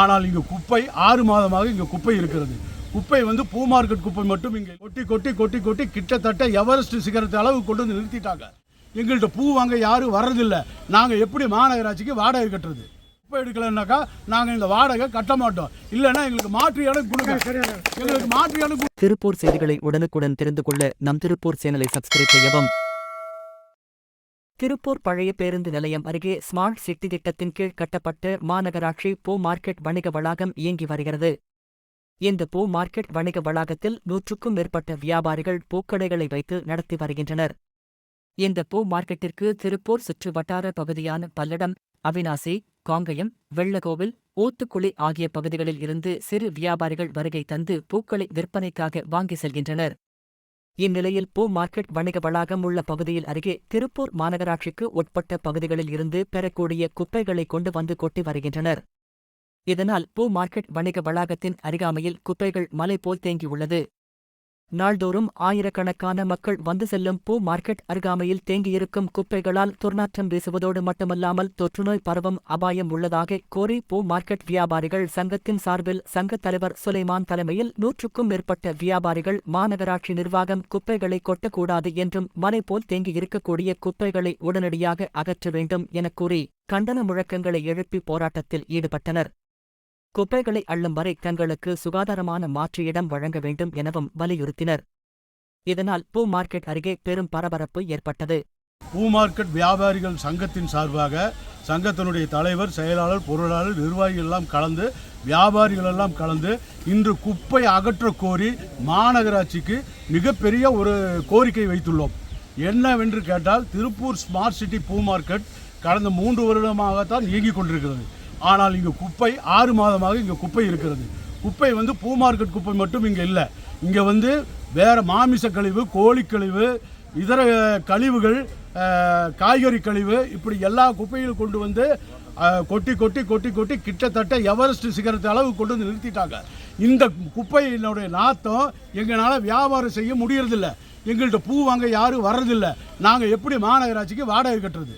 ஆனால் இங்கு குப்பை ஆறு மாதமாக இங்கு குப்பை இருக்கிறது. குப்பை வந்து பூ மார்க்கெட் குப்பை மட்டும் இங்கே கொட்டி கொட்டி கொட்டி கொட்டி கிட்டத்தட்ட எவரெஸ்ட் சிகரத்து அளவு கொண்டு வந்து நிறுத்திட்டாங்க. எங்கள்கிட்ட பூ வாங்க யாரும் வர்றதில்லை. நாங்கள் எப்படி மாநகராட்சிக்கு வாடகை கட்டுறது? குப்பை எடுக்கலைன்னாக்கா நாங்கள் இந்த வாடகை கட்ட மாட்டோம். இல்லைன்னா எங்களுக்கு மாற்று இடம் கொடுங்க. எங்களுக்கு மாற்று இடம். திருப்பூர் செய்திகளை உடனுக்குடன் தெரிந்து கொள்ள நம் திருப்பூர் சேனலை சப்ஸ்கிரைப் செய்யவும் திருப்பூர் பழைய பேருந்து நிலையம் அருகே ஸ்மார்ட் சிட்டி திட்டத்தின் கீழ் கட்டப்பட்ட மாநகராட்சி பூ மார்க்கெட் வணிக வளாகம் இயங்கி வருகிறது. இந்த பூ மார்க்கெட் வணிக வளாகத்தில் நூற்றுக்கும் மேற்பட்ட வியாபாரிகள் பூக்கடைகளை வைத்து நடத்தி வருகின்றனர். இந்த பூ மார்க்கெட்டிற்கு திருப்பூர் சுற்று வட்டார பகுதியான பல்லடம் அவினாசி காங்கயம் வெள்ளகோவில் ஊத்துக்குளி ஆகிய பகுதிகளில் இருந்து சிறு வியாபாரிகள் வருகை தந்து பூக்களை விற்பனைக்காக வாங்கி செல்கின்றனர். இந்நிலையில் பூ மார்க்கெட் வணிக வளாகம் உள்ள பகுதியில் அருகே திருப்பூர் மாநகராட்சிக்கு உட்பட்ட பகுதிகளில் இருந்து பெறக்கூடிய குப்பைகளை கொண்டு வந்து கொட்டி வருகின்றனர். இதனால் பூ மார்க்கெட் வணிக வளாகத்தின் அருகாமையில் குப்பைகள் மலை போல் தேங்கியுள்ளது. நாள்தோறும் ஆயிரக்கணக்கான மக்கள் வந்து செல்லும் பூ மார்க்கெட் அருகாமையில் தேங்கியிருக்கும் குப்பைகளால் துர்நாற்றம் வீசுவதோடு மட்டுமல்லாமல் தொற்றுநோய் பரவும் அபாயம் உள்ளதாக கோரி பூ மார்க்கெட் வியாபாரிகள் சங்கத்தின் சார்பில் சங்கத் தலைவர் சுலைமான் தலைமையில் நூற்றுக்கும் மேற்பட்ட வியாபாரிகள் மாநகராட்சி நிர்வாகம் குப்பைகளை கொட்டக்கூடாது என்றும் மலை போல் தேங்கியிருக்கக்கூடிய குப்பைகளை உடனடியாக அகற்ற வேண்டும் எனக் கூறி கண்டன முழக்கங்களை எழுப்பி போராட்டத்தில் ஈடுபட்டனர். குப்பைகளை அள்ளும் வரை தங்களுக்கு சுகாதாரமான மாற்று இடம் வழங்க வேண்டும் எனவும் வலியுறுத்தினர். இதனால் பூ மார்க்கெட் அருகே பெரும் பரபரப்பு ஏற்பட்டது. பூ மார்க்கெட் வியாபாரிகள் சங்கத்தின் சார்பாக சங்கத்தினுடைய தலைவர் செயலாளர் பொருளாளர் நிர்வாகிகள் எல்லாம் கலந்து வியாபாரிகள் எல்லாம் கலந்து இன்று குப்பை அகற்ற கோரி மாநகராட்சிக்கு மிகப்பெரிய ஒரு கோரிக்கை வைத்துள்ளோம். என்னவென்று கேட்டால் திருப்பூர் ஸ்மார்ட் சிட்டி பூ மார்க்கெட் கடந்த மூன்று வருடமாகத்தான் இயங்கிக் கொண்டிருக்கிறது. ஆனால் இங்கு குப்பை ஆறு மாதமாக இங்கே குப்பை இருக்கிறது. குப்பை வந்து பூ மார்க்கெட் குப்பை மட்டும் இங்கே இல்லை. இங்கே வந்து வேறு மாமிச கழிவு கோழி கழிவு இதர கழிவுகள் காய்கறி கழிவு இப்படி எல்லா குப்பையும் கொண்டு வந்து கொட்டி கொட்டி கொட்டி கொட்டி கிட்டத்தட்ட எவரெஸ்ட் சிகரத்து அளவு கொண்டு வந்து நிறுத்திட்டாங்க. இந்த குப்பையினுடைய நாத்தம் எங்களால் வியாபாரம் செய்ய முடியறதில்ல. எங்கள்கிட்ட பூ வாங்க யாரும் வர்றதில்ல. நாங்கள் எப்படி மாநகராட்சிக்கு வாடகை கட்டுறது?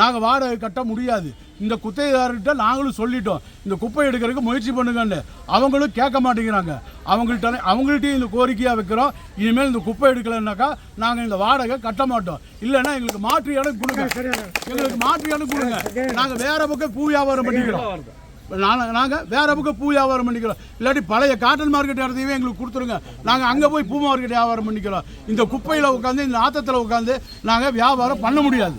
நாங்கள் வாடகை கட்ட முடியாது. இந்த குத்தகைதாரர்கிட்ட நாங்களும் சொல்லிட்டோம். இந்த குப்பை எடுக்கிறதுக்கு முயற்சி பண்ணுங்கன்னு. அவங்களும் கேட்க மாட்டேங்கிறாங்க. அவங்கள்ட்ட அவங்கள்ட்டையும் இந்த கோரிக்கையாக வைக்கிறோம். இனிமேல் இந்த குப்பை எடுக்கலைன்னாக்கா நாங்கள் இந்த வாடகை கட்ட மாட்டோம். இல்லைன்னா எங்களுக்கு மாற்று இடம் கொடுங்க. எங்களுக்கு மாற்று இடம் கொடுங்க. நாங்கள் வேற பக்கம் பூ வியாபாரம் பண்ணிக்கிறோம். நாங்கள் நாங்கள் வேற பக்கம் பூ வியாபாரம் பண்ணிக்கிறோம். இல்லாட்டி பழைய காட்டன் மார்க்கெட் இடத்தையுமே எங்களுக்கு கொடுத்துருங்க. நாங்கள் அங்கே போய் பூ மார்க்கெட் வியாபாரம் பண்ணிக்கிறோம். இந்த குப்பையில் உட்காந்து இந்த ஆத்தத்தில் உட்காந்து நாங்கள் வியாபாரம் பண்ண முடியாது.